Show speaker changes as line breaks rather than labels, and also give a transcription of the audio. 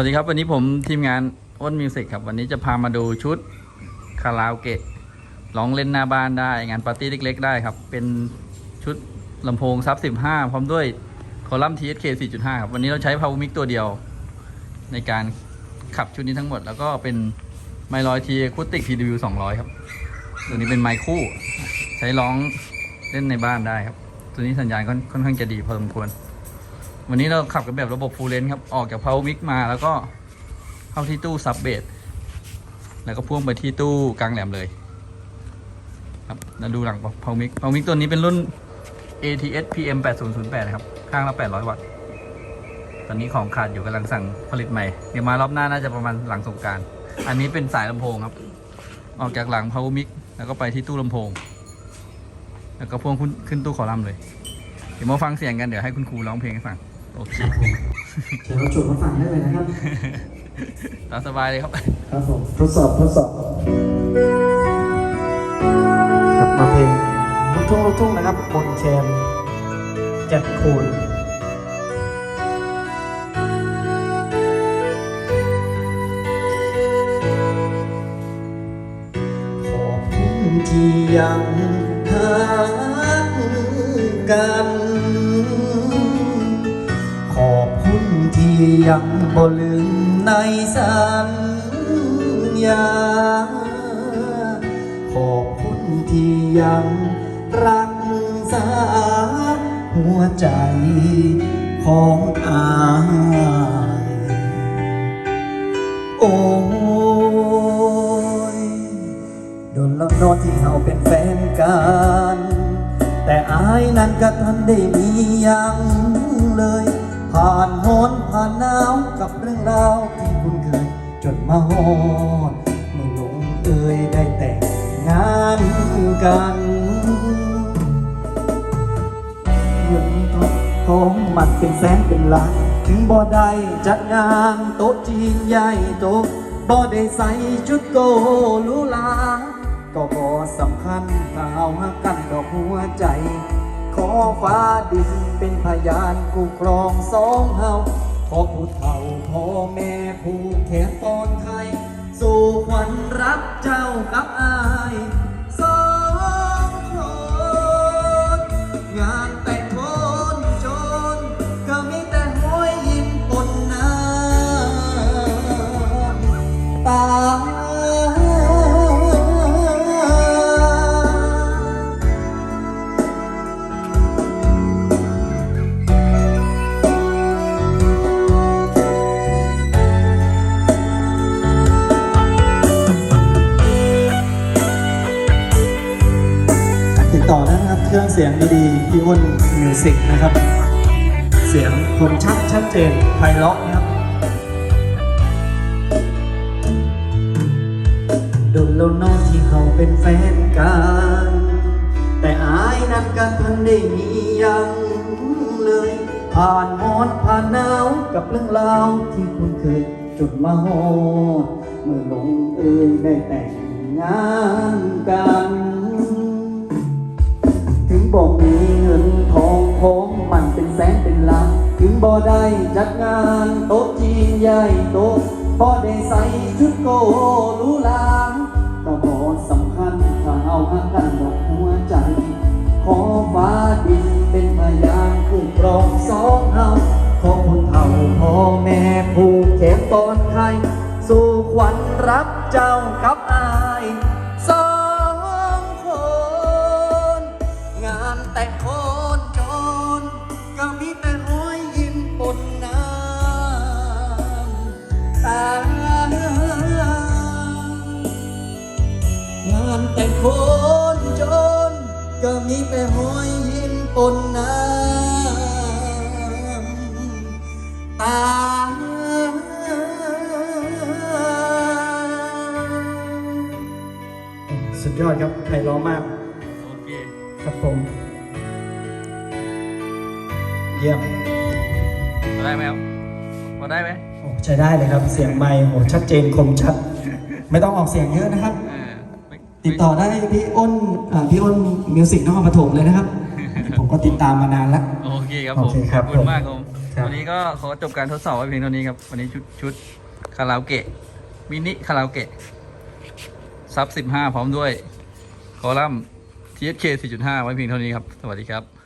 วัสดีครับ วันนี้ผมทีมงานอ้นมิวสิกครับ วันนี้จะพามาดูชุดคาราโอเกะร้องเล่นหน้าบ้านได้ งานปาร์ตี้เล็ก ๆ ได้ครับ เป็นชุดลำโพงซับ15 พร้อมด้วยคอลัมน์ TSK 4.5 ครับ วันนี้เราใช้ Power Mic ตัวเดียว ในการขับชุดนี้ทั้งหมด แล้วก็เป็นไมลอยทีคูติก TW 200 ครับ ตัวนี้เป็นไมค์คู่ ใช้ร้องเล่นในบ้านได้ครับ ตัวนี้สัญญาณค่อนข้างจะดีพอสมควร วันนี้เราขับกันแบบระบบฟูลเลนครับ ออกจาก Power Mic มาแล้วก็เข้าที่ตู้ซับเบสแล้วก็พ่วงไปที่ตู้กลางแหลมเลย ครับแล้วดูหลัง Power Mic Power Mic ตัวนี้เป็นรุ่น ATS PM 8008นะครับ ข้างละ 800 วัตต์ ตอนนี้ของขาดอยู่กำลังสั่งผลิตใหม่ เดี๋ยวมารอบหน้าน่าจะประมาณหลังสงการ อันนี้เป็นสายลำโพงครับ ออกจากหลัง Power Mic แล้วก็ไปที่ตู้ลำโพง แล้วก็พ่วงขึ้นขึ้นตู้คอลัมน์เลย เดี๋ยวมาฟังเสียงกัน เดี๋ยวให้คุณครูร้องเพลงให้ฟัง โอเค
เชิญเราจุดมาฟังได้เลยนะครับ
ตามสบายเลยครับ
ครับผมทดสอบทดสอบครับมาเพลงลูกทุ่งลูกทุ่งนะครับบนแคนแก่นคูณขอบคุณที่ยังหากัน ที่ยังบ่ลืมในสัญญา ขอบคุณที่ยังรักษาหัวใจของอายโอ้ยโดนลำนอนที่เฮาเป็นแฟนกัน แต่อายนั้นก็ทันได้มียังเลย ผ่านโหนผ่านหนาวกับเรื่องราวที่คุณเคยจนมาฮอดเมื่อลงเอ่ยได้แต่งงานกันเงินทองของมันเป็นแสนเป็นล้านถึงบ่ได้จัดงานโต๊ะจีนใหญ่โตบ่ได้ใส่ชุดโกหรูหราก็บ่สำคัญถ้าเอาหักกันดอกหัวใจ ขอฟ้าดินเป็นพยานกูครองสองเฮาขอผู้เฒ่าพ่อแม่ผู้แขนตอนไทย สู่ขวัญรับเจ้ากับอาย รื่องเสียงดีๆพี่อ้นมิวสิกนะครับ เสียงคมชัดชัดเจนไพเราะนะครับโดนแล้วน้องที่เขาเป็นแฟนกัน แต่อายนั้นก็ทันได้มียังเลย ผ่านมอนผ่านหนาวกับเรื่องราวที่คุณเคยจดมาฮอดเมื่อลงเอยได้แต่งงานกัน บอกมีเงินทองของมันเป็นแสนเป็นล้าน ถึงบ่ได้จัดงานโต๊ะจีนใหญ่โตบ่ได้ใส่ชุดโกรูหราก็บ่สำคัญถ้าเอาหักกันดอกหัวใจ ขอฟ้าดินเป็นพยานคู่ครองสองเฮาขอผู้เฒ่าพ่อแม่ผู้เข็มตอนไทย สู่ขวัญรับเจ้ากับอาย แต่งคนจนก็มีแต่รอยยิ้มปนน้ำตางานแต่งคนจนก็มีแต่รอยยิ้มปนน้ำตาสุดยอดครับไพเราะมาก
โอเค
ครับผม เยี่ยม
พอได้ไหมครับพอได้ไหม
โอ้ใช้ได้เลยครับ เสียงไมค์โหชัดเจนคมชัด ไม่ต้องออกเสียงเยอะนะครับ
อ่าไม่
ติดต่อได้พี่อ้นอ่าพี่อ้นมิวสิกนครปฐมเลยนะครับ ผมก็ติดตามมานานแล้ว
โอเคครับ
โอ
ผม
เคครับ
ขอบคุณ
ผม
มากครับผม
ค
ครับ
วันนี้ก็ขอจบการทดสอบไว้เพียงเท่านี้ครับ วันนี้ชุดชุดคาราโอเกะมินิคาราโอเกะซับ15 พร้อมด้วย คอลัมน์ TSK 4.5 ไว้เพียงเท่านี้ครับ สวัสดีครับ